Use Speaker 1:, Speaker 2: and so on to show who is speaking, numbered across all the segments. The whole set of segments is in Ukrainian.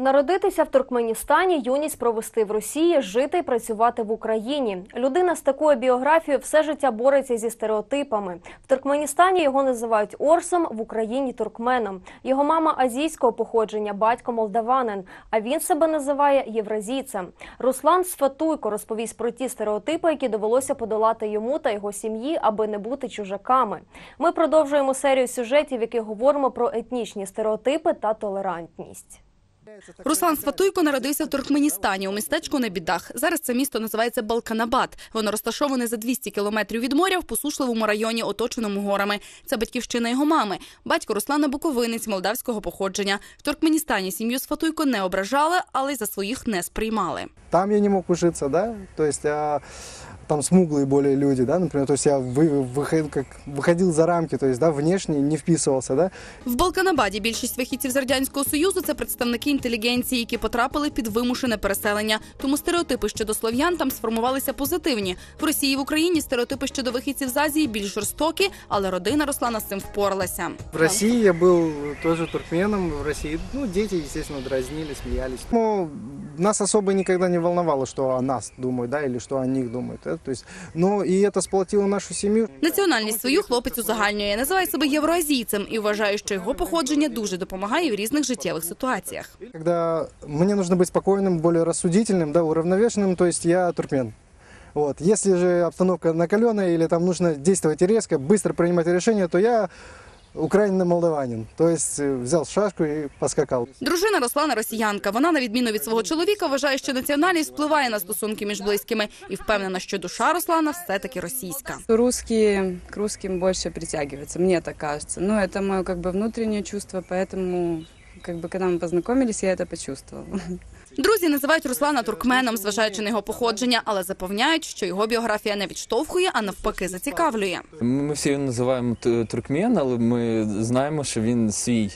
Speaker 1: Народитися в Туркменістані, юність провести в Росії, жити і працювати в Україні. Людина з такою біографією все життя бореться зі стереотипами. В Туркменістані його називають Орсом, в Україні туркменом. Його мама азійського походження, батько молдаванин. А він себе називає євразійцем. Руслан Сфатуйко розповість про ті стереотипи, які довелося подолати йому та його сім'ї, аби не бути чужаками. Ми продовжуємо серію сюжетів, яких говоримо про етнічні стереотипи та толерантність.
Speaker 2: Руслан Сватуйко народився в Туркменістані у містечку Небідах. Зараз це місто називається Балканабад. Воно розташоване за 200 кілометрів від моря в посушливому районі, оточеному горами. Це батьківщина його мами. Батько Руслана Буковинець молдавського походження. В Туркменістані сім'ю Сватуйко не ображали, але й за своїх не сприймали.
Speaker 3: Там я не мог ужиться, да, то есть а, там смуглые более люди, да, например, то есть я вы, выходил, как, выходил за рамки, то есть, да, внешне не вписывался, да,
Speaker 2: В Балканабаді більшість вихідців з радянського союзу це представники інтелігенції, які потрапили під вимушене переселення. Тому стереотипи щодо слов'ян там сформувалися позитивні. В Росії і в Україні стереотипи щодо вихідців з Азії більш жорстокі, але родина Руслана з цим впоралася.
Speaker 3: В России я был тоже туркменом, в России, ну, дети, естественно, дразнили, смеялись. Ну, нас особо никогда не волновало, что о нас думают, да, или что о них думают, да, то есть, ну, и это сплотило нашу семью.
Speaker 2: Національність свою хлопець узагальнює, називає себе євроазійцем і вважає, що його походження дуже допомагає в різних життєвих ситуаціях.
Speaker 3: Когда мне нужно быть спокойным, более рассудительным, да, уравновешенным, то есть я туркмен. Вот. Если же обстановка накаленная или там нужно действовать резко, быстро принимать решения, то я украинно-молдаванин. То есть э, взял шашку и поскакал.
Speaker 2: Дружина Руслана росіянка. Вона, на відміну від свого чоловіка, вважає, що національність впливає на стосунки між близькими і впевнена, що душа Руслана все таки російська.
Speaker 4: Русские к русским больше притягиваются, мне так кажется. Но это мое как бы внутреннее чувство, поэтому как бы когда мы познакомились, я это почувствовала.
Speaker 2: Друзі називають Руслана туркменом, зважаючи на його походження, але запевняють, що його біографія не відштовхує, а навпаки зацікавлює.
Speaker 5: Ми всі його називаємо туркмен, але ми знаємо, що він свій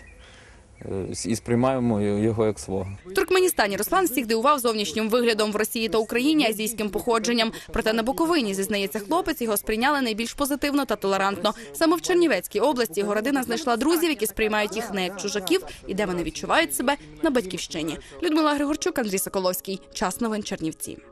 Speaker 5: і сприймаємо його як свого.
Speaker 2: В Туркменістані Руслан всіх дивував зовнішнім виглядом в Росії та Україні азійським походженням. Проте на Буковині, зізнається хлопець, його сприйняли найбільш позитивно та толерантно. Саме в Чернівецькій області його родина знайшла друзів, які сприймають їх не як чужаків і де вони відчувають себе на батьківщині. Людмила Григорчук, Андрій Соколовський. Час новин Чернівці.